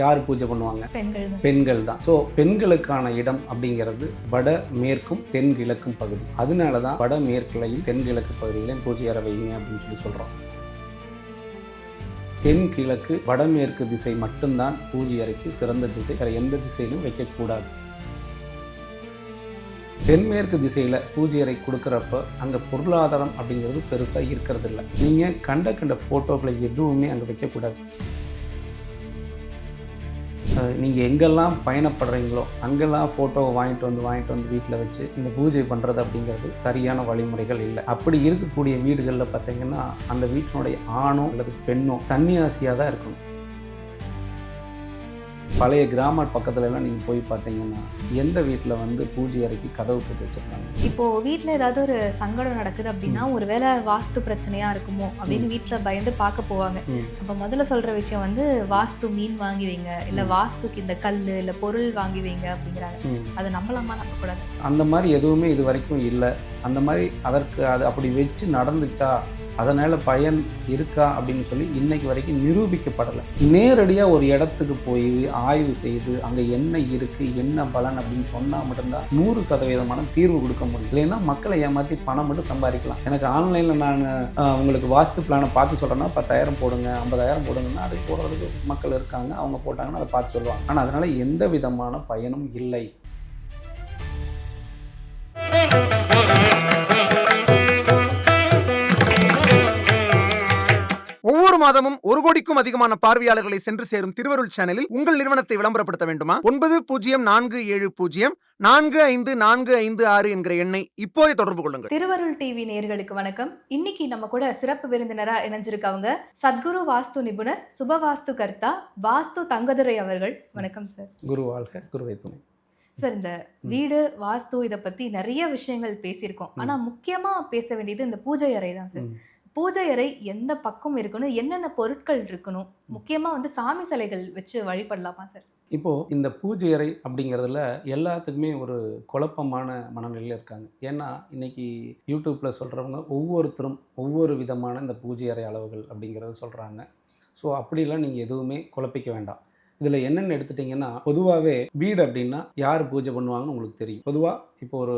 யார் பூஜை பண்ணுவாங்க? பெண்கள் பெண்கள் தான். ஸோ பெண்களுக்கான இடம் அப்படிங்கிறது வட மேற்கும் தென்கிழக்கும் பகுதி. அதனால தான் வட மேற்குலையும் தென்கிழக்கு பகுதியிலையும் பூஜை அறை வைங்க அப்படின்னு சொல்லி சொல்கிறோம் தென்கிழக்கு வடமேற்கு திசை மட்டும்தான் பூஜை அறைக்கு சிறந்த திசை. வேற எந்த திசையிலும் வைக்கக்கூடாது தென்மேற்கு திசையில் பூஜை அறை கொடுக்குறப்ப அங்கே பொருளாதாரம் அப்படிங்கிறது பெருசாக இருக்கிறது இல்லை நீங்கள் கண்ட கண்ட ஃபோட்டோக்களை எதுவுமே அங்கே வைக்கக்கூடாது நீங்கள் எங்கெல்லாம் பயணப்படுறீங்களோ அங்கெல்லாம் ஃபோட்டோவை வாங்கிட்டு வந்து வாங்கிட்டு வந்து வீட்டில் வச்சு இந்த பூஜை பண்ணுறது அப்படிங்கிறது சரியான வழிமுறைகள் இல்லை. அப்படி இருக்கக்கூடிய வீடுகளில் பார்த்தீங்கன்னா அந்த வீட்டினுடைய ஆணோ அல்லது பெண்ணோ தன்னியாசியாக தான் இருக்கணும். பழைய கிராம பக்கத்துல எல்லாம் நீங்கள் போய் பார்த்தீங்கன்னா எந்த வீட்டில் வந்து பூஜை அறைக்கு கதவு போட்டு வச்சுருக்காங்க? இப்போ வீட்ல ஏதாவது ஒரு சங்கடம் நடக்குது அப்படின்னா ஒருவேளை வாஸ்து பிரச்சனையா இருக்குமோ அப்படின்னு வீட்ல பயந்து பார்க்க போவாங்க. அப்ப முதல்ல சொல்ற விஷயம் வந்து வாஸ்து மீன் வாங்கி வைங்க இல்ல. வாஸ்துக்கு இந்த கல்லு இல்ல பொருள் வாங்கி வைங்க அப்படிங்கிறாங்க. அதை நம்பலாமா நம்ப கூடாது. அந்த மாதிரி எதுவுமே இது வரைக்கும் இல்லை. அந்த மாதிரி அதற்கு அது அப்படி வச்சு நடந்துச்சா? அதனால் பயன் இருக்கா அப்படின்னு சொல்லி இன்னைக்கு வரைக்கும் நிரூபிக்கப்படலை. நேரடியாக ஒரு இடத்துக்கு போய் ஆய்வு செய்து அங்கே என்ன இருக்குது என்ன பலன் அப்படின்னு சொன்னால் மட்டும்தான் நூறு சதவீதமான தீர்வு கொடுக்க முடியும். இல்லைன்னா மக்களை ஏமாற்றி பணம் மட்டும் சம்பாதிக்கலாம். எனக்கு ஆன்லைனில் நான் உங்களுக்கு வாஸ்து பிளானை பார்த்து சொல்கிறேன்னா பத்தாயிரம் போடுங்க ஐம்பதாயிரம் போடுங்கன்னா அதுக்கு போடுறதுக்கு மக்கள் இருக்காங்க. அவங்க போட்டாங்கன்னா அதை பார்த்து சொல்லுவாங்க. ஆனால் அதனால் எந்த விதமான பயனும் இல்லை. ஒவ்வொரு மாதமும் ஒரு கோடிக்கும் அதிகமான பார்வையாளர்களை சென்று சேரும் திருவருள் சேனலில் உங்கள் நிறுவனத்தை விளம்பரப்படுத்த வேண்டுமா? ஒன்பது பூஜ்ஜியம் நான்கு ஏழு பூஜ்ஜியம் நான்கு ஐந்து நான்கு ஐந்து ஆறு என்கிற எண்ணை இப்போதே தொடர்பு கொள்ளுங்கள். திருவருள் டிவி நேயர்களுக்கு வணக்கம். இன்னைக்கு நம்ம கூட சிறப்பு விருந்தினரா இணைஞ்சிருக்கவங்க சத்குரு வாஸ்து நிபுணர் சுபவாஸ்து கர்த்தா வாஸ்து தங்கதுரை அவர்கள். வணக்கம் சார். குரு வாழ்க குருவை துணை. சார் இந்த வீடு வாஸ்து இதை பத்தி நிறைய விஷயங்கள் பேசியிருக்கோம். ஆனா முக்கியமா பேச வேண்டியது இந்த பூஜை அறை தான் சார். பூஜை அறை எந்த பக்கம் இருக்கணும்? என்னென்ன பொருட்கள் இருக்கணும்? முக்கியமா வந்து சாமி சிலைகள் வச்சு வழிபடலாமா சார்? இப்போது இந்த பூஜை அறை அப்படிங்கிறதுல எல்லாத்துக்குமே ஒரு குழப்பமான மனநிலையில் இருக்காங்க. ஏன்னா இன்னைக்கு யூடியூப்பில் சொல்கிறவங்க ஒவ்வொருத்தரும் ஒவ்வொரு விதமான இந்த பூஜை அறை அளவுகள் அப்படிங்கிறத சொல்கிறாங்க ஸோ அப்படிலாம் நீங்கள் எதுவுமே குழப்பிக்க வேண்டாம். இதில் என்னென்னு எடுத்துட்டிங்கன்னா பொதுவாகவே வீடு அப்படின்னா யார் பூஜை பண்ணுவாங்கன்னு உங்களுக்கு தெரியும். பொதுவாக இப்போ ஒரு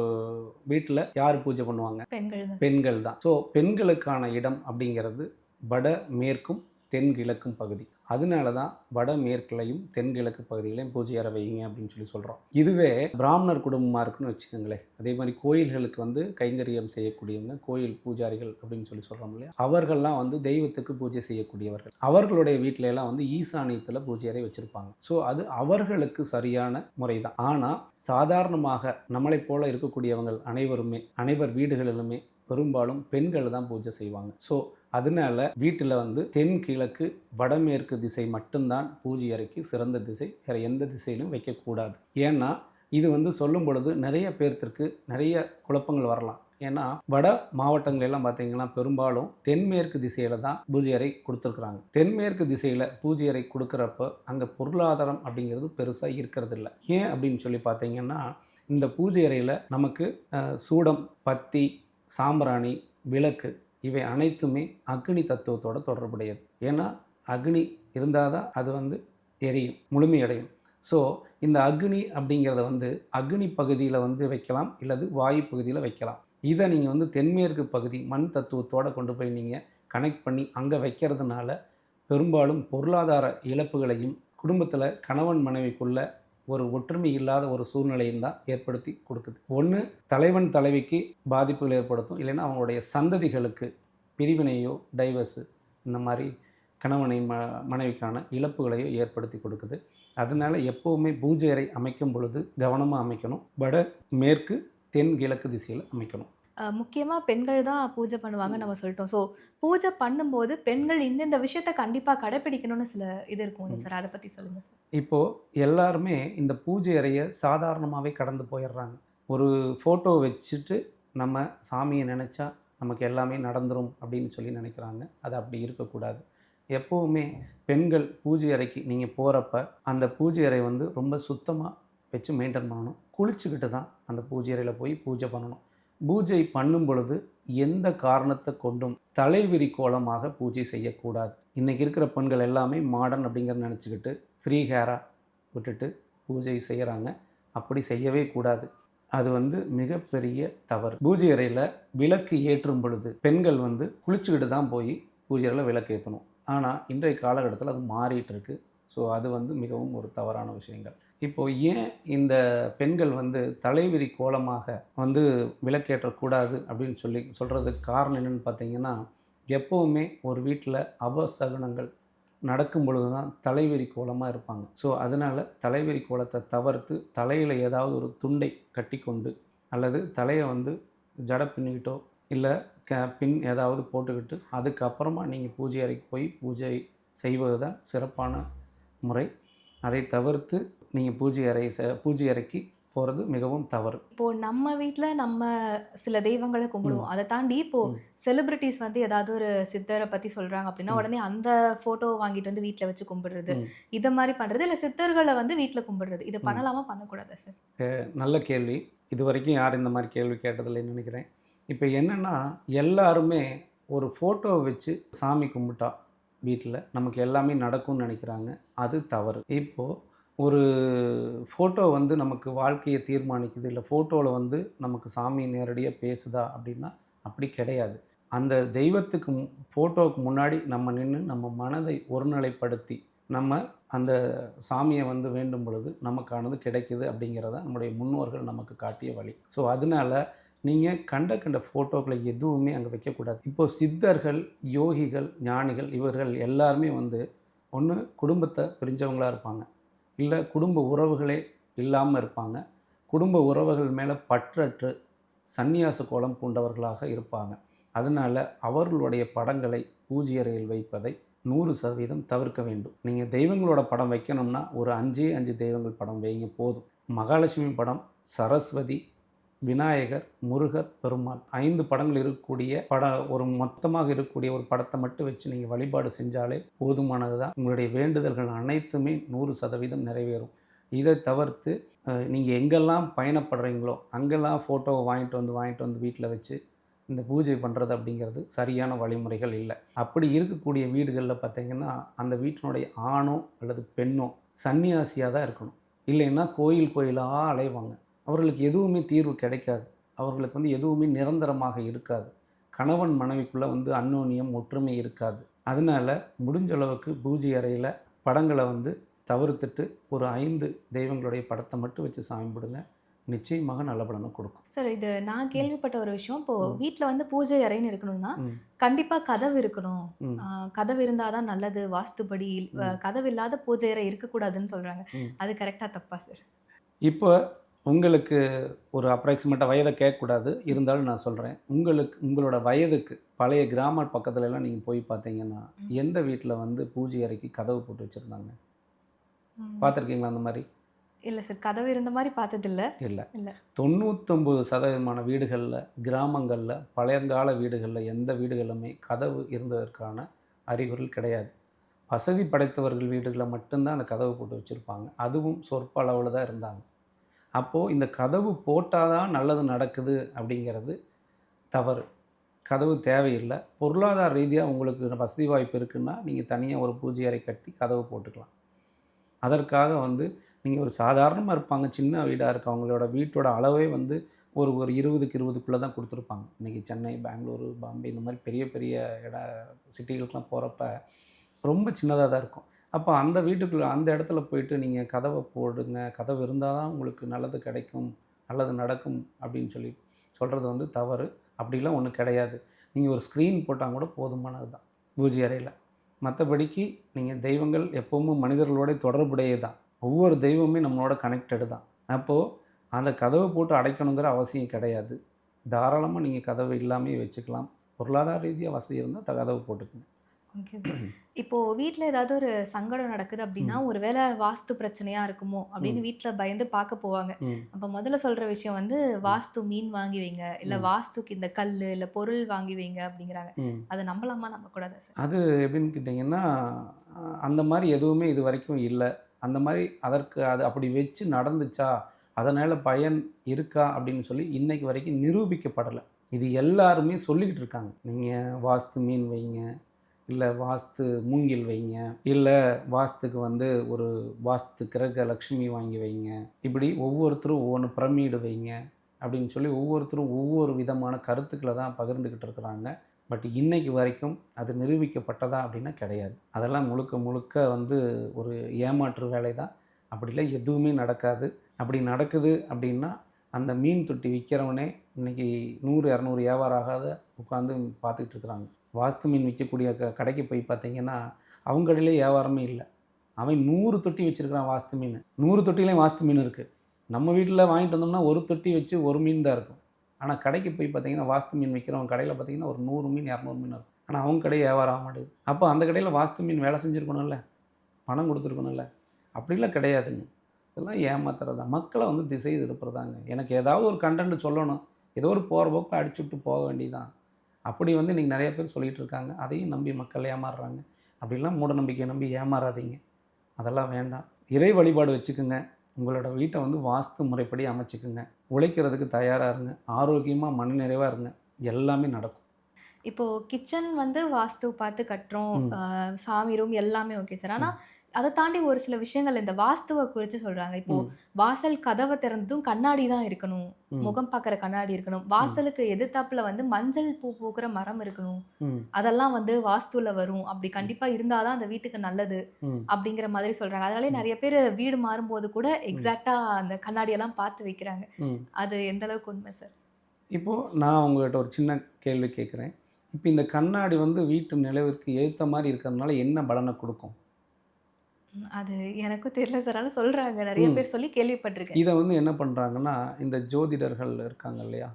வீட்டில் யார் பூஜை பண்ணுவாங்க? பெண்கள் பெண்கள் தான். ஸோ பெண்களுக்கான இடம் அப்படிங்கிறது வட மேற்கும் தென்கிழக்கும் பகுதி. அதனால தான் வடமேற்குலையும் தென்கிழக்கு பகுதிகளையும் பூஜை அறை வைங்க அப்படின்னு சொல்லி சொல்கிறோம் இதுவே பிராமணர் குடும்பமாக இருக்குன்னு வச்சுக்கோங்களேன். அதே மாதிரி கோயில்களுக்கு வந்து கைங்கரியம் செய்யக்கூடியவங்க கோயில் பூஜாரிகள் அப்படின்னு சொல்லி சொல்கிறோம் இல்லையா? அவர்கள்லாம் வந்து தெய்வத்துக்கு பூஜை செய்யக்கூடியவர்கள். அவர்களுடைய வீட்டில எல்லாம் வந்து ஈசானியத்தில் பூஜை அறை வச்சுருப்பாங்க. ஸோ அது அவர்களுக்கு சரியான முறை தான் ஆனால் சாதாரணமாக நம்மளைப் போல இருக்கக்கூடியவங்கள் அனைவருமே அனைவர் வீடுகளிலுமே பெரும்பாலும் பெண்கள் தான் பூஜை செய்வாங்க. ஸோ அதனால வீட்டில் வந்து தென்கிழக்கு வடமேற்கு திசை மட்டும்தான் பூஜை அறைக்கு சிறந்த திசை. வேறு எந்த திசையிலும் வைக்கக்கூடாது ஏன்னா இது வந்து சொல்லும் பொழுது நிறைய பேர்த்திற்கு நிறைய குழப்பங்கள் வரலாம். ஏன்னா வட மாவட்டங்கள் எல்லாம் பார்த்தீங்கன்னா பெரும்பாலும் தென்மேற்கு திசையில் தான் பூஜை அறை கொடுத்துருக்குறாங்க. தென்மேற்கு திசையில் பூஜை அறை கொடுக்குறப்ப அங்கே பொருளாதாரம் அப்படிங்கிறது பெருசாக இருக்கிறது இல்லை ஏன் அப்படின்னு சொல்லி பார்த்தீங்கன்னா இந்த பூஜை அறையில் நமக்கு சூடம் பத்தி சாம்பிராணி விளக்கு இவை அனைத்துமே அக்னி தத்துவத்தோட தொடர்புடையது. ஏன்னா அக்னி இருந்தால் தான் அது வந்து எரியும் முழுமையடையும். ஸோ இந்த அக்னி அப்படிங்கிறத வந்து அக்னி பகுதியில் வந்து வைக்கலாம் இல்லது வாயு பகுதியில் வைக்கலாம். இதை நீங்கள் வந்து தென்மேற்கு பகுதி மண் தத்துவத்தோடு கொண்டு போய் நீங்கள் கனெக்ட் பண்ணி அங்கே வைக்கிறதுனால பெரும்பாலும் பொருளாதார இழப்புகளையும் குடும்பத்தில் கணவன் மனைவிக்குள்ள ஒரு ஒற்றுமை இல்லாத ஒரு சூழ்நிலையும் தான் ஏற்படுத்தி கொடுக்குது. ஒன்று தலைவன் தலைவிக்கு பாதிப்புகள் ஏற்படுத்தும். இல்லைன்னா அவங்களுடைய சந்ததிகளுக்கு பிரிவினையோ டைவர்ஸு இந்த மாதிரி கணவனை ம மனைவிக்கான இழப்புகளையோ ஏற்படுத்தி கொடுக்குது. அதனால் எப்போவுமே பூஜை அறை அமைக்கும் பொழுது கவனமாக அமைக்கணும். வட மேற்கு தென் கிழக்கு திசையில் அமைக்கணும். அஹ் முக்கியமா பெண்கள் தான் பூஜை பண்ணுவாங்க நம்ம சொல்லிட்டோம். ஸோ பூஜை பண்ணும்போது பெண்கள் இந்தந்த விஷயத்த கண்டிப்பா கடைபிடிக்கணும்னு சில இது இருக்கும். சார்? அதை பத்தி சொல்லுங்க சார். இப்போது எல்லாருமே இந்த பூஜை அறையை சாதாரணமாகவே கடந்து போயிடுறாங்க ஒரு ஃபோட்டோ வச்சுட்டு நம்ம சாமியை நினச்சா நமக்கு எல்லாமே நடந்துரும் அப்படின்னு சொல்லி நினைக்கிறாங்க. அது அப்படி இருக்கக்கூடாது. எப்போவுமே பெண்கள் பூஜை அறைக்கு நீங்கள் போகிறப்ப அந்த பூஜை அறை வந்து ரொம்ப சுத்தமாக வச்சு மெயின்டைன் பண்ணணும். குளிச்சுக்கிட்டு தான் அந்த பூஜை அறையில் போய் பூஜை பண்ணணும். பூஜை பண்ணும் பொழுது எந்த காரணத்தை கொண்டும் தலைவிரி கோலமாக பூஜை செய்யக்கூடாது. இன்றைக்கி இருக்கிற பெண்கள் எல்லாமே மாடர்ன் அப்படிங்கிறத நினச்சிக்கிட்டு ஃப்ரீ ஹேராக விட்டுட்டு பூஜை செய்கிறாங்க அப்படி செய்யவே கூடாது. அது வந்து மிகப்பெரிய தவறு. பூஜை அறையில் விளக்கு ஏற்றும் பொழுது பெண்கள் வந்து குளிச்சுக்கிட்டு தான் போய் பூஜை அறையில் விளக்கு ஏற்றணும் ஆனால் இன்றைய காலகட்டத்தில் அது மாறிட்டு இருக்கு. ஸோ அது வந்து மிகவும் ஒரு தவறான விஷயங்கள். இப்போ ஏன் இந்த பெண்கள் வந்து தலைவிரி கோலமாக வந்து விளக்கேற்றக்கூடாது அப்படின்னு சொல்லி சொல்கிறதுக்கு காரணம் என்னென்னு பார்த்தீங்கன்னா எப்போவுமே ஒரு வீட்டில் அபசகுனங்கள் நடக்கும் பொழுது தான் தலைவிரி கோலமாக இருப்பாங்க. ஸோ அதனால் தலைவிரி கோலத்தை தவிர்த்து தலையில் ஏதாவது ஒரு துண்டை கட்டிக்கொண்டு அல்லது தலையை வந்து ஜடை பின்னிக்கிட்டோ இல்லை க பின் ஏதாவது போட்டுக்கிட்டு அதுக்கப்புறமா நீங்கள் பூஜை அறைக்கு போய் பூஜை செய்வது தான் சிறப்பான முறை. அதை தவிர்த்து நீங்கள் பூஜை அறை செ- பூஜை அறைக்கு போகிறது மிகவும் தவறு. இப்போ நம்ம வீட்ல நம்ம சில தெய்வங்களை கும்பிடுவோம். அதை தாண்டி இப்போ ம். செலிபிரிட்டிஸ் வந்து ஏதாவது ஒரு சித்தரை பத்தி சொல்றாங்க அப்படின்னா. உடனே அந்த போட்டோ வாங்கிட்டு வந்து வீட்ல வச்சு கும்பிடுறது. இத மாதிரி பண்றது. இல்ல சித்தர்களை வந்து வீட்ல கும்பிடுறது. இது. பண்ணலாமா? பண்ணக்கூடாதா சார் நல்ல கேள்வி. இது வரைக்கும் யாரும் இந்த மாதிரி கேள்வி கேட்டதில்லைன்னு நினைக்கிறேன். இப்போ என்னென்னா எல்லாருமே ஒரு ஃபோட்டோவை வச்சு சாமி கும்பிட்டா வீட்டில் நமக்கு எல்லாமே நடக்கும்னு நினைக்கிறாங்க. அது தவறு. இப்போது ஒரு ஃபோட்டோ வந்து நமக்கு வாழ்க்கையை தீர்மானிக்குது. இல்லை ஃபோட்டோவில் வந்து நமக்கு சாமி நேரடியாக பேசுதா அப்படின்னா அப்படி கிடையாது. அந்த தெய்வத்துக்கு ஃபோட்டோவுக்கு முன்னாடி நம்ம நின்று நம்ம மனதை ஒருநிலைப்படுத்தி நம்ம அந்த சாமியை வந்து வேண்டும் பொழுது நமக்கானது கிடைக்குது அப்படிங்கிறத நம்முடைய முன்னோர்கள் நமக்கு காட்டிய வழி. ஸோ அதனால நீங்கள் கண்ட கண்ட ஃபோட்டோக்களை எதுவுமே அங்கே வைக்கக்கூடாது. இப்போது சித்தர்கள் யோகிகள் ஞானிகள் இவர்கள் எல்லாருமே வந்து ஒன்று குடும்பத்தை பிரிஞ்சவங்களாக இருப்பாங்க. இல்லை குடும்ப உறவுகளே இல்லாமல் இருப்பாங்க. குடும்ப உறவுகள் மேலே பற்றற்று சந்நியாச கோலம் பூண்டவர்களாக இருப்பாங்க. அதனால் அவர்களுடைய படங்களை பூஜை அறையில் வைப்பதை நூறு சதவீதம் தவிர்க்க வேண்டும். நீங்கள் தெய்வங்களோட படம் வைக்கணும்னா ஒரு அஞ்சே அஞ்சு தெய்வங்கள் படம் வைங்க போதும். மகாலட்சுமி படம் சரஸ்வதி விநாயகர் முருகர் பெருமாள் ஐந்து படங்கள் இருக்கக்கூடிய பட ஒரு மொத்தமாக இருக்கக்கூடிய ஒரு படத்தை மட்டும் வச்சு நீங்கள் வழிபாடு செஞ்சாலே போதுமானது தான் உங்களுடைய வேண்டுதல்கள் அனைத்துமே நூறு சதவீதம் நிறைவேறும். இதை தவிர்த்து நீங்கள் எங்கெல்லாம் பயணப்படுறீங்களோ அங்கெல்லாம் ஃபோட்டோவை வாங்கிட்டு வந்து வாங்கிட்டு வந்து வீட்டில் வச்சு இந்த பூஜை பண்ணுறது அப்படிங்கிறது சரியான வழிமுறைகள் இல்லை. அப்படி இருக்கக்கூடிய வீடுகளில் பார்த்தீங்கன்னா அந்த வீட்டினுடைய ஆணோ அல்லது பெண்ணோ சன்னியாசியாக தான் இருக்கணும். இல்லைன்னா கோயில் கோயிலாக அலைவாங்க. அவர்களுக்கு எதுவுமே தீர்வு கிடைக்காது. அவர்களுக்கு வந்து எதுவுமே நிரந்தரமாக இருக்காது. கணவன் மனைவிக்குள்ளே வந்து அந்யோன்யம் ஒற்றுமை இருக்காது. அதனால் முடிஞ்ச அளவுக்கு பூஜை அறையில் படங்களை வந்து தவிர்த்துட்டு ஒரு ஐந்து தெய்வங்களுடைய படத்தை மட்டும் வச்சு சாமி கும்பிடுங்க. நிச்சயமாக நல்ல பலனை கொடுக்கும். சார் இது நான் கேள்விப்பட்ட ஒரு விஷயம். இப்போ ம். வீட்ல வந்து பூஜை அறைன்னு இருக்கணும்னா ம். கண்டிப்பா கதவு இருக்கணும். கதவு இருந்தாதான் நல்லது. வாஸ்துபடி கதவு இல்லாத பூஜை அறை இருக்கக்கூடாதுன்னு சொல்றாங்க. ம். அது கரெக்டா தப்பா சார் இப்போ உங்களுக்கு ஒரு அப்ராக்சிமேட்டாக வயதை கேட்கக்கூடாது. இருந்தாலும் நான் சொல்கிறேன் உங்களுக்கு உங்களோட வயதுக்கு பழைய கிராம பக்கத்துல எல்லாம் நீங்கள் போய் பார்த்தீங்கன்னா. எந்த வீட்டில் வந்து பூஜை அறைக்கு கதவு போட்டு வச்சுருந்தாங்க. பார்த்துருக்கீங்களா அந்த மாதிரி? இல்ல சார் கதவு இருந்த மாதிரி பார்த்தது இல்ல. இல்லை. தொண்ணூத்தொம்பது சதவீதமான வீடுகளில் கிராமங்களில் பழையங்கால வீடுகளில் எந்த வீடுகளுமே கதவு இருந்ததற்கான அறிகுறிகள் கிடையாது. வசதி படைத்தவர்கள் வீடுகளில் மட்டும்தான் அந்த கதவு போட்டு வச்சுருப்பாங்க. அதுவும் சொற்ப அளவில் தான் இருந்தாங்க. அப்போது இந்த கதவு போட்டால் தான் நல்லது நடக்குது அப்படிங்கிறது தவறு. கதவு தேவையில்லை. பொருளாதார ரீதியாக உங்களுக்கு வசதி வாய்ப்பு இருக்குன்னா நீங்கள் தனியாக ஒரு பூஜை அறை கட்டி கதவு போட்டுக்கலாம். அதற்காக வந்து நீங்கள் ஒரு சாதாரணமாக இருப்பாங்க. சின்ன வீடாக இருக்கு அவங்களோட வீட்டோட அளவே வந்து ஒரு ஒரு இருபதுக்கு இருபதுக்குள்ளே தான் கொடுத்துருப்பாங்க. இன்றைக்கி சென்னை பெங்களூரு பாம்பே இந்த மாதிரி பெரிய பெரிய இட சிட்டிகளுக்கெலாம் போகிறப்ப ரொம்ப சின்னதாக தான் இருக்கும். அப்போ அந்த வீட்டுக்குள்ளே அந்த இடத்துல போயிட்டு நீங்கள் கதவை போடுங்க. கதவு இருந்தால் தான் உங்களுக்கு நல்லது கிடைக்கும் நல்லது நடக்கும் அப்படின்னு சொல்லி சொல்கிறது வந்து தவறு. அப்படிலாம் ஒன்றும் கிடையாது. நீங்கள் ஒரு ஸ்க்ரீன் போட்டால் கூட போதுமானது தான் பூஜை அறையில். மற்றபடிக்கு நீங்கள் தெய்வங்கள் எப்போவும் மனிதர்களோட தொடர்புடையது தான் ஒவ்வொரு தெய்வமே நம்மளோட கனெக்டடு தான். அப்போது அந்த கதவை போட்டு அடைக்கணுங்கிற அவசியம் கிடையாது. தாராளமாக நீங்கள் கதவு இல்லாமே வச்சுக்கலாம். பொருளாதார ரீதியாக வசதி இருந்தால் த கதவு போட்டுக்கணும் இப்போ வீட்ல ஏதாவது ஒரு சங்கடம் நடக்குது அப்படின்னா ஒருவேளை வாஸ்து பிரச்சனையா இருக்குமோ அப்படின்னு வீட்ல பயந்து பார்க்க போவாங்க. அப்ப முதல்ல சொல்ற விஷயம் வந்து வாஸ்து மீன் வாங்கி வைங்க. இல்ல. வாஸ்துக்கு இந்த கல்லு இல்ல பொருள் வாங்கி வைங்க அப்படிங்கிறாங்க. அதை நம்பலாமா? நம்ப கூடாதா சார். அது எப்படின்னு கேட்டிங்கன்னா அந்த மாதிரி எதுவுமே இது வரைக்கும் இல்லை. அந்த மாதிரி அதற்கு அது அப்படி வச்சு நடந்துச்சா அதனால் பயன் இருக்கா அப்படின்னு சொல்லி இன்னைக்கு வரைக்கும் நிரூபிக்கப்படலை. இது எல்லாருமே சொல்லிக்கிட்டு இருக்காங்க. நீங்கள் வாஸ்து மீன் வைங்க இல்லை வாஸ்து மூங்கில் வைங்க இல்லை வாஸ்துக்கு வந்து ஒரு வாஸ்து கிரக லக்ஷ்மி வாங்கி வைங்க இப்படி ஒவ்வொருத்தரும் ஒவ்வொன்று பிரமிடு வைங்க அப்படின்னு சொல்லி ஒவ்வொருத்தரும் ஒவ்வொரு விதமான கருத்துக்களை தான் பகிர்ந்துக்கிட்டு இருக்கிறாங்க. பட் இன்னைக்கு வரைக்கும் அது நிரூபிக்கப்பட்டதா அப்படின்னா கிடையாது. அதெல்லாம் முழுக்க முழுக்க வந்து ஒரு ஏமாற்று வேலை தான். அப்படிலாம் எதுவுமே நடக்காது. அப்படி நடக்குது அப்படின்னா அந்த மீன் தொட்டி விற்கிறவனே இன்னைக்கு நூறு இரநூறு வியாபாரம் ஆகாத உட்காந்து பார்த்துக்கிட்டு இருக்கிறாங்க. வாஸ்து மீன் விற்கக்கூடிய க கடைக்கு போய் பார்த்தீங்கன்னா அவங்க கடையிலே வியாபாரமே இல்லை. அவன் நூறு தொட்டி வச்சுருக்கிறான் வாஸ்து மீன். நூறு தொட்டிலையும் வாஸ்து மீன் இருக்குது நம்ம வீட்டில் வாங்கிட்டு வந்தோம்னா ஒரு தொட்டி வச்சு ஒரு மீன் தான் இருக்கும். ஆனால் கடைக்கு போய் பார்த்தீங்கன்னா வாஸ்து மீன் விற்கிறவங்க கடையில் பார்த்தீங்கன்னா ஒரு நூறு மீன் இரநூறு மீன் இருக்கும். ஆனால் அவங்க கடையை வியாபாரம் ஆக மாட்டேங்குது. அப்போ அந்த கடையில் வாஸ்து மீன் வேலை செஞ்சுருக்கணும்ல? பணம் கொடுத்துருக்கணும்ல? அப்படிலாம் கிடையாதுங்க. இதெல்லாம் ஏமாத்துறது தான். மக்களை வந்து திசை திருப்புறதாங்க. எனக்கு ஏதாவது ஒரு கண்டென்ட் சொல்லணும். ஏதோ ஒரு போகிற போக்கில் அடிச்சு விட்டு போக வேண்டியதான் அப்படி வந்து இன்றைக்கி நிறைய பேர் சொல்லிகிட்டு இருக்காங்க. அதையும் நம்பி மக்கள் ஏமாறுறாங்க. அப்படிலாம் மூட நம்பிக்கையை நம்பி ஏமாறாதீங்க. அதெல்லாம் வேண்டாம். இறை வழிபாடு வச்சுக்கோங்க. உங்களோட வீட்டை வந்து வாஸ்து முறைப்படி அமைச்சுக்குங்க. உழைக்கிறதுக்கு தயாராக இருங்க. ஆரோக்கியமாக மன நிறைவாக இருங்க. எல்லாமே நடக்கும். இப்போ கிச்சன் வந்து வாஸ்து பார்த்து கட்டுறோம். சாமி ரூம் எல்லாமே ஓகே சார் ஆனா அதை தாண்டி ஒரு சில விஷயங்கள் இந்த வாஸ்துவை குறித்து சொல்றாங்க. இப்போ. வாசல் கதவை திறந்ததும் கண்ணாடி தான் இருக்கணும். முகம் பார்க்குற கண்ணாடி இருக்கணும். வாசலுக்கு எதிர்த்தாப்புல வந்து மஞ்சள் பூ பூக்கிற மரம் இருக்கணும். அதெல்லாம் வந்து வாஸ்துல வரும். அப்படி கண்டிப்பா இருந்தாதான் அந்த வீட்டுக்கு நல்லது அப்படிங்கிற மாதிரி சொல்றாங்க. அதனாலே நிறைய பேர் வீடு மாறும்போது கூட எக்ஸாக்டா அந்த கண்ணாடி எல்லாம் பார்த்து வைக்கிறாங்க. அது எந்த அளவுக்கு உண்மை சார்? இப்போது நான் உங்கள்கிட்ட ஒரு சின்ன கேள்வி கேட்குறேன். இப்போ இந்த கண்ணாடி வந்து வீட்டு நிலவிற்கு ஏற்ற மாதிரி இருக்கிறதுனால என்ன பலனை கொடுக்கும்? அது எனக்கும் தெரியல சார் ஆனால் சொல்றாங்க. நிறைய. பேர் சொல்லி கேள்விப்பட்டிருக்கேன். இதை வந்து என்ன பண்ணுறாங்கன்னா இந்த ஜோதிடர்கள் இருக்காங்க இல்லையா?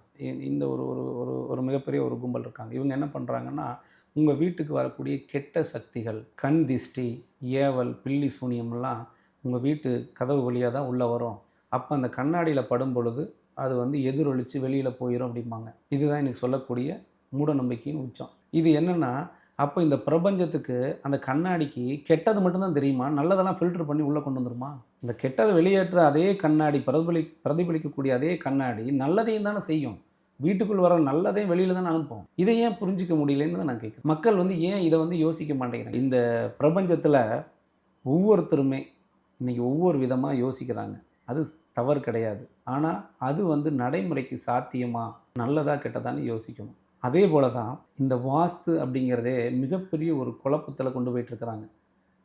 இந்த ஒரு ஒரு ஒரு ஒரு மிகப்பெரிய ஒரு கும்பல் இருக்காங்க. இவங்க என்ன பண்ணுறாங்கன்னா உங்கள் வீட்டுக்கு வரக்கூடிய கெட்ட சக்திகள் கண் திஷ்டி ஏவல் பில்லி சூனியம்லாம் உங்கள் வீட்டு கதவு வழியாக தான் உள்ளே வரும். அப்போ அந்த கண்ணாடியில் படும் பொழுது அது வந்து எதிரொலித்து வெளியில் போயிடும் அப்படிம்பாங்க. இதுதான் எனக்கு சொல்லக்கூடிய மூட நம்பிக்கையின் உச்சம். இது என்னென்னா அப்போ இந்த பிரபஞ்சத்துக்கு அந்த கண்ணாடிக்கு கெட்டது மட்டும்தான் தெரியுமா? நல்லதெல்லாம் ஃபில்டர் பண்ணி உள்ளே கொண்டு வந்துருமா? இந்த கெட்டதை வெளியேற்ற அதே கண்ணாடி பிரதிபலி பிரதிபலிக்கக்கூடிய அதே கண்ணாடி நல்லதையும் தானே செய்யும். வீட்டுக்குள் வர நல்லதையும் வெளியில் தானே அனுப்பும். இதை ஏன் புரிஞ்சிக்க முடியலன்னு தான் நான் கேட்குறேன். மக்கள் வந்து ஏன் இதை வந்து யோசிக்க மாட்டேங்கிறாங்க? இந்த பிரபஞ்சத்தில் ஒவ்வொருத்தருமே இன்றைக்கி ஒவ்வொரு விதமாக யோசிக்கிறாங்க. அது தவறு கிடையாது. ஆனால் அது வந்து நடைமுறைக்கு சாத்தியமா? நல்லதாக கெட்டதான்னு யோசிக்கணும். அதே போல தான் இந்த வாஸ்து அப்படிங்கிறதே மிகப்பெரிய ஒரு குழப்பத்தில் கொண்டு போயிட்டுருக்கிறாங்க.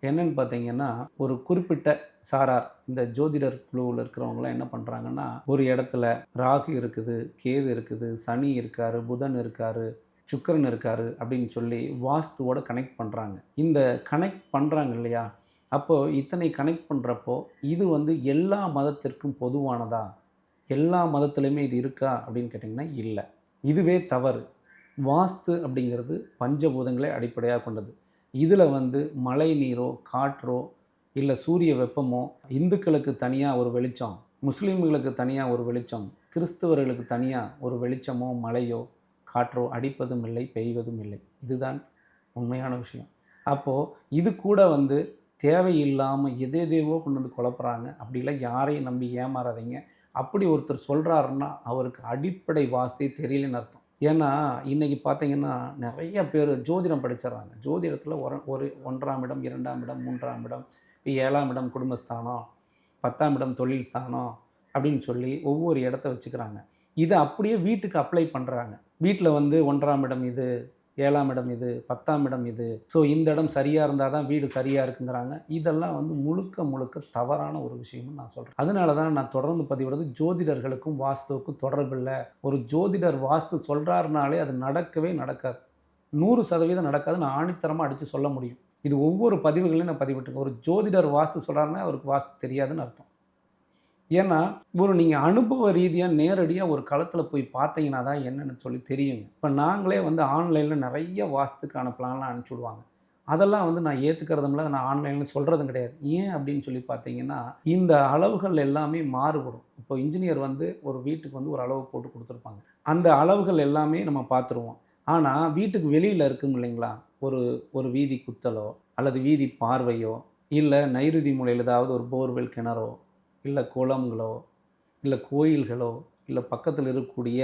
என்னென்னு பார்த்தீங்கன்னா ஒரு குறிப்பிட்ட சாரார் இந்த ஜோதிடர் குழுவில் இருக்கிறவங்களாம் என்ன பண்ணுறாங்கன்னா ஒரு இடத்துல ராகு இருக்குது கேது இருக்குது சனி இருக்காரு புதன் இருக்காரு சுக்கரன் இருக்காரு அப்படின்னு சொல்லி வாஸ்துவோட கனெக்ட் பண்ணுறாங்க இந்த கனெக்ட் பண்ணுறாங்க இல்லையா? அப்போது இத்தனை கனெக்ட் பண்ணுறப்போ இது வந்து எல்லா மதத்திற்கும் பொதுவானதா? எல்லா மதத்துலையுமே இது இருக்கா அப்படின்னு கேட்டிங்கன்னா இல்லை. இதுவே தவறு. வாஸ்து அப்படிங்கிறது பஞ்சபூதங்களை அடிப்படையாக கொண்டது. இதில் வந்து மழை நீரோ காற்றோ இல்லை சூரிய வெப்பமோ இந்துக்களுக்கு தனியாக ஒரு வெளிச்சம் முஸ்லீம்களுக்கு தனியாக ஒரு வெளிச்சம் கிறிஸ்தவர்களுக்கு தனியாக ஒரு வெளிச்சமோ மழையோ காற்றோ அடிப்பதும் இல்லை பெய்வதும் இல்லை. இதுதான் உண்மையான விஷயம். அப்போது இது கூட வந்து தேவையில்லாமல் எதை எதையோ கொண்டு வந்து குழப்புறாங்க. அப்படிலாம் யாரையும் நம்பி ஏமாறாதீங்க. அப்படி ஒருத்தர் சொல்கிறாருன்னா அவருக்கு அடிப்படை வாஸ்தே தெரியலன்னு அர்த்தம். ஏன்னா இன்றைக்கி பார்த்தீங்கன்னா நிறைய பேர் ஜோதிடம் படிச்சிடறாங்க. ஜோதிடத்தில் ஒரு ஒரு ஒன்றாம் இடம் இரண்டாம் இடம் மூன்றாம் இடம் இப்போ ஏழாம் இடம் குடும்பஸ்தானம் பத்தாம் இடம் தொழில் ஸ்தானம் அப்படின்னு சொல்லி ஒவ்வொரு இடத்த வச்சுக்கிறாங்க. இதை அப்படியே வீட்டுக்கு அப்ளை பண்ணுறாங்க வீட்டில் வந்து ஒன்றாம் இடம் இது ஏழாம் இடம் இது பத்தாம் இடம் இது. ஸோ இந்த இடம் சரியாக இருந்தால் தான் வீடு சரியாக இருக்குங்கிறாங்க. இதெல்லாம் வந்து முழுக்க முழுக்க தவறான ஒரு விஷயம்னு நான் சொல்கிறேன் அதனால தான் நான் தொடர்ந்து பதிவிடுறது ஜோதிடர்களுக்கும் வாஸ்துவுக்கும் தொடர்பில்லை ஒரு ஜோதிடர் வாஸ்து சொல்கிறாருனாலே அது நடக்கவே நடக்காது. நூறு சதவீதம் நடக்காது நான் ஆணித்தரமாக அடித்து சொல்ல முடியும். இது ஒவ்வொரு பதிவுகளையும் நான் பதிவிட்டுருக்கேன். ஒரு ஜோதிடர் வாஸ்து சொல்கிறாருன்னா அவருக்கு வாஸ்து தெரியாதுன்னு அர்த்தம். ஏன்னா ஒரு நீங்கள் அனுபவ ரீதியாக நேரடியாக ஒரு களத்தில் போய் பார்த்தீங்கன்னா தான் என்னென்னு சொல்லி தெரியுங்க. இப்போ நாங்களே வந்து ஆன்லைனில் நிறைய வாஸ்துக்கான பிளான்லாம் அனுப்பிச்சி விடுவாங்க. அதெல்லாம் வந்து நான் ஏற்றுக்கிறதுமில்ல நான் ஆன்லைனில் சொல்கிறதும் கிடையாது. ஏன் அப்படின்னு சொல்லி பார்த்தீங்கன்னா இந்த அளவுகள் எல்லாமே மாறுபடும். இப்போ இன்ஜினியர் வந்து ஒரு வீட்டுக்கு வந்து ஒரு அளவு போட்டு கொடுத்துருப்பாங்க. அந்த அளவுகள் எல்லாமே நம்ம பார்த்துருவோம். ஆனால் வீட்டுக்கு வெளியில் இருக்கும் இல்லைங்களா? ஒரு ஒரு வீதி குத்தலோ அல்லது வீதி பார்வையோ இல்லை நைருதி மூலையில் ஏதாவது ஒரு போர்வெல் கிணறோ இல்லை குளங்களோ இல்லை கோயில்களோ இல்லை பக்கத்தில் இருக்கக்கூடிய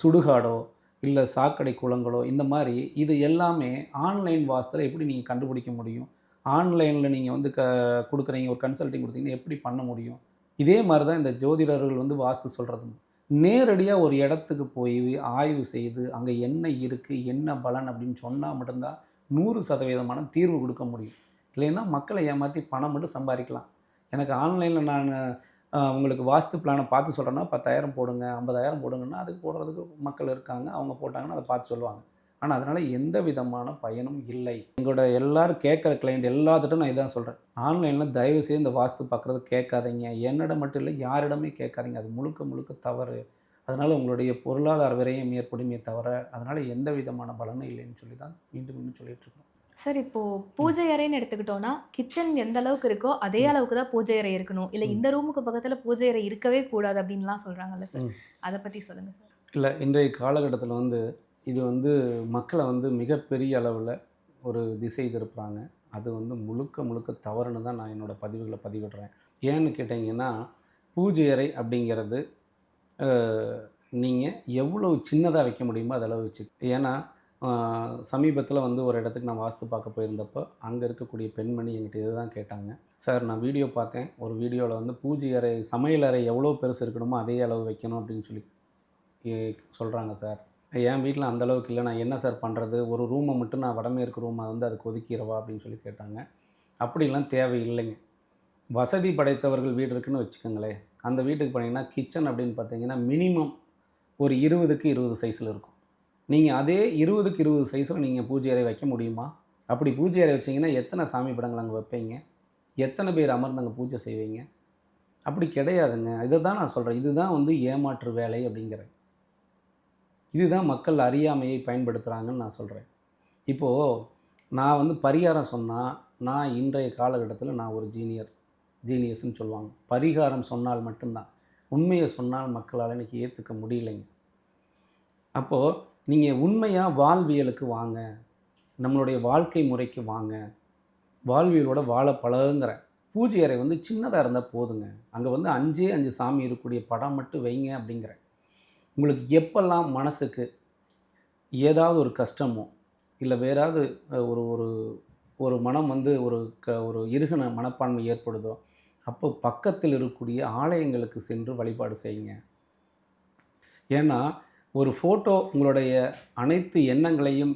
சுடுகாடோ இல்லை சாக்கடை குளங்களோ இந்த மாதிரி இது எல்லாமே ஆன்லைன் வாசத்தில் எப்படி நீங்கள் கண்டுபிடிக்க முடியும்? ஆன்லைனில் நீங்கள் வந்து க கொடுக்குறீங்க ஒரு கன்சல்டிங் கொடுத்தீங்கன்னா எப்படி பண்ண முடியும்? இதே மாதிரி தான் இந்த ஜோதிடர்கள் வந்து வாஸ்து சொல்கிறது நேரடியாக ஒரு இடத்துக்கு போய் ஆய்வு செய்து அங்கே என்ன இருக்குது என்ன பலன் அப்படின்னு சொன்னால் மட்டும்தான் நூறு சதவீதமான தீர்வு கொடுக்க முடியும். இல்லைன்னா மக்களை ஏமாற்றி பணம் மட்டும் சம்பாதிக்கலாம். எனக்கு ஆன்லைனில் நான் உங்களுக்கு வாஸ்து பிளானை பார்த்து சொல்கிறேன்னா பத்தாயிரம் போடுங்க ஐம்பதாயிரம் போடுங்கன்னா அதுக்கு போடுறதுக்கு மக்கள் இருக்காங்க அவங்க போட்டாங்கன்னா அதை பார்த்து சொல்லுவாங்க. ஆனால் அதனால் எந்த விதமான பயனும் இல்லை. எங்களோட எல்லோரும் கேட்குற கிளைண்ட் எல்லாத்துட்டும் நான் இதான் சொல்கிறேன் ஆன்லைனில் தயவு செய்து இந்த வாஸ்து பார்க்குறது கேட்காதீங்க. என்னிடம் மட்டும் இல்லை யாரிடமே கேட்காதீங்க. அது முழுக்க முழுக்க தவறு. அதனால் உங்களுடைய பொருளாதார விரயம் ஏற்படுமே தவிர அதனால் எந்த விதமான பலனும் இல்லைன்னு சொல்லி தான் மீண்டும் மீண்டும் சொல்லிகிட்ருக்கோம் சார் இப்போ பூஜை அறைன்னு எடுத்துக்கிட்டோம்னா கிச்சன் எந்த அளவுக்கு இருக்கோ அதே அளவுக்கு தான் பூஜை அறை இருக்கணும். இல்ல. இந்த ரூமுக்கு பக்கத்துல பூஜை அறை இருக்கவே கூடாது அப்படின்லாம் சொல்றாங்கல்ல சார். அதை பத்தி சொல்லுங்க சார். இல்லை இன்றைய காலகட்டத்தில் வந்து இது வந்து மக்களை வந்து மிகப்பெரிய அளவில் ஒரு திசை திருப்புறாங்க. அது வந்து முழுக்க முழுக்க தவறுன்னு தான் நான் என்னோடய பதிவுகளை பதிவிடுறேன். ஏன்னு கேட்டிங்கன்னா பூஜை அறை அப்படிங்கிறது நீங்கள் எவ்வளோ சின்னதாக வைக்க முடியுமோ அதளவு வச்சு ஏன்னா சமீபத்தில் வந்து ஒரு இடத்துக்கு நான் வாஸ்து பார்க்க போயிருந்தப்போ அங்கே இருக்கக்கூடிய பெண்மணி என்கிட்ட இதை தான் கேட்டாங்க. சார் நான் வீடியோ பார்த்தேன். ஒரு வீடியோவில் வந்து பூஜை அறை சமையல் அறை எவ்வளோ பெருசு இருக்கணுமோ அதே அளவு வைக்கணும் அப்படின்னு சொல்லி சொல்கிறாங்க சார். என் வீட்டில் அந்த அளவுக்கு இல்லை. நான் என்ன சார் பண்ணுறது ஒரு ரூமை மட்டும் நான் வடமேற்கு ரூமை வந்து அதுக்கு ஒதுக்கிடவா? அப்படின்னு சொல்லி கேட்டாங்க. அப்படிலாம் தேவையில்லைங்க. வசதி படைத்தவர்கள் வீடு இருக்குன்னு வச்சுக்கோங்களேன். அந்த வீட்டுக்கு போனீங்கன்னா கிச்சன் அப்படின்னு பார்த்தீங்கன்னா மினிமம் ஒரு இருபதுக்கு இருபது சைஸில் இருக்கும். நீங்கள் அதே இருபதுக்கு இருபது சைஸில் நீங்கள் பூஜை அறை வைக்க முடியுமா? அப்படி பூஜை அறை வச்சிங்கன்னா எத்தனை சாமி படங்கள் அங்கே வைப்பீங்க? எத்தனை பேர் அமர்ந்து அங்கே பூஜை செய்வீங்க? அப்படி கிடையாதுங்க. இதை தான் நான் சொல்கிறேன் இதுதான் வந்து ஏமாற்று வேலை அப்படிங்கிறேன். இதுதான் மக்கள் அறியாமையை பயன்படுத்துகிறாங்கன்னு நான் சொல்கிறேன் இப்போது நான் வந்து பரிகாரம் சொன்னால் நான் இன்றைய காலகட்டத்தில் நான் ஒரு ஜீனியர் ஜீனியஸ்ன்னு சொல்லுவாங்க. பரிகாரம் சொன்னால் மட்டும்தான். உண்மையை சொன்னால் மக்களால் இன்றைக்கி ஏற்றுக்க முடியலைங்க. அப்போது நீங்கள் உண்மையாக வாழ்வியலுக்கு வாங்க. நம்மளுடைய வாழ்க்கை முறைக்கு வாங்க. வாழ்வியலோட வாழ பழகுங்கிற. பூஜை அறை வந்து சின்னதாக இருந்தால் போதுங்க. அங்கே வந்து அஞ்சே அஞ்சு சாமி இருக்கக்கூடிய படம் மட்டும் வைங்க அப்படிங்கிறேன் உங்களுக்கு எப்பெல்லாம் மனசுக்கு ஏதாவது ஒரு கஷ்டமோ இல்லை வேறாவது ஒரு ஒரு ஒரு மனம் வந்து ஒரு க ஒரு இருகின மனப்பான்மை ஏற்படுதோ அப்போ பக்கத்தில் இருக்கக்கூடிய ஆலயங்களுக்கு சென்று வழிபாடு செய்யுங்க. ஏன்னா ஒரு ஃபோட்டோ உங்களுடைய அனைத்து எண்ணங்களையும்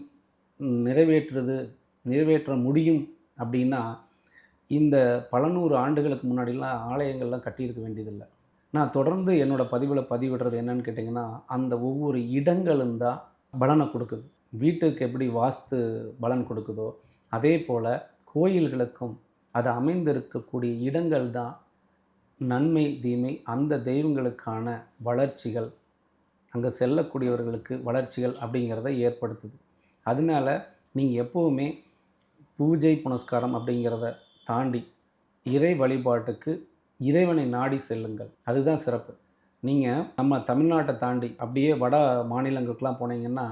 நிறைவேற்றுறது நிறைவேற்ற முடியும் அப்படின்னா இந்த பல நூறு ஆண்டுகளுக்கு முன்னாடிலாம் ஆலயங்கள்லாம் கட்டியிருக்க வேண்டியதில்லை. நான் தொடர்ந்து என்னோடய பதிவில் பதிவிடுறது என்னன்னு கேட்டிங்கன்னா அந்த ஒவ்வொரு இடங்களும் தான் பலனை கொடுக்குது. வீட்டுக்கு எப்படி வாஸ்து பலன் கொடுக்குதோ அதே போல் கோயில்களுக்கும் அது அமைந்திருக்கக்கூடிய இடங்கள் தான் நன்மை தீமை அந்த தெய்வங்களுக்கான வளர்ச்சிகள் அங்கே செல்லக்கூடியவர்களுக்கு வளர்ச்சிகள் அப்படிங்கிறத ஏற்படுத்துது. அதனால நீங்கள் எப்போவுமே பூஜை புனஸ்காரம் அப்படிங்கிறத தாண்டி இறை வழிபாட்டுக்கு இறைவனை நாடி செல்லுங்கள். அதுதான் சிறப்பு. நீங்கள் நம்ம தமிழ்நாட்டை தாண்டி அப்படியே வட மாநிலங்களுக்கெலாம் போனீங்கன்னா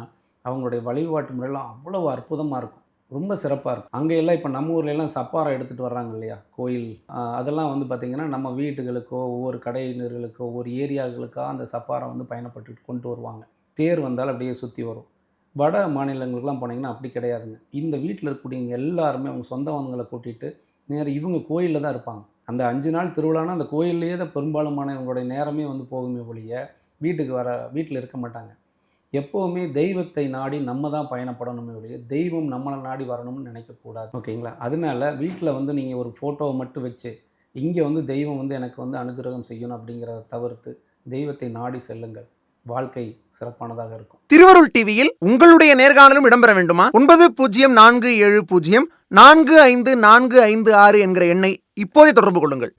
அவங்களுடைய வழிபாட்டு முறையெல்லாம் அவ்வளோ அற்புதமாக இருக்கும். ரொம்ப சிறப்பாக இருக்கும். அங்கே எல்லாம் இப்போ நம்ம ஊர்ல எல்லாம் சப்பாரம் எடுத்துகிட்டு வர்றாங்க இல்லையா? கோயில். அதெல்லாம் வந்து பார்த்திங்கன்னா நம்ம வீட்டுகளுக்கோ ஒவ்வொரு கடையினர்களுக்கோ ஒவ்வொரு ஏரியாக்களுக்கோ அந்த சப்பாரம் வந்து பயணப்பட்டு கொண்டு வருவாங்க. தேர் வந்தால் அப்படியே சுற்றி வரும். வட மாநிலங்களுக்குலாம் போனீங்கன்னா அப்படி கிடையாதுங்க. இந்த வீட்டில் இருக்கக்கூடியவங்க எல்லாருமே அவங்க சொந்தவங்களை கூட்டிகிட்டு நேரம் இவங்க கோயிலில் தான் இருப்பாங்க. அந்த அஞ்சு நாள் திருவிழானா அந்த கோயில்லையே தான் பெரும்பாலுமானவங்களுடைய நேரமே வந்து போகுமே ஒழிய வீட்டுக்கு வர வீட்டில் இருக்க மாட்டாங்க. எப்போவுமே தெய்வத்தை நாடி நம்ம தான் பயணப்படணுமே ஒழிய தெய்வம் நம்மளை நாடி வரணும்னு நினைக்கக்கூடாது. ஓகேங்களா? அதனால வீட்டில் வந்து நீங்கள் ஒரு ஃபோட்டோவை மட்டும் வச்சு இங்கே வந்து தெய்வம் வந்து எனக்கு வந்து அனுகிரகம் செய்யணும் அப்படிங்கிறத தவிர்த்து தெய்வத்தை நாடி செல்லுங்கள். வாழ்க்கை சிறப்பானதாக இருக்கும். திருவருள் டிவியில் உங்களுடைய நேர்காணலும் இடம்பெற வேண்டுமா? ஒன்பது பூஜ்ஜியம் நான்கு ஏழு பூஜ்ஜியம் நான்கு ஐந்து நான்கு ஐந்து ஆறு என்கிற எண்ணை இப்போதே தொடர்பு கொள்ளுங்கள்.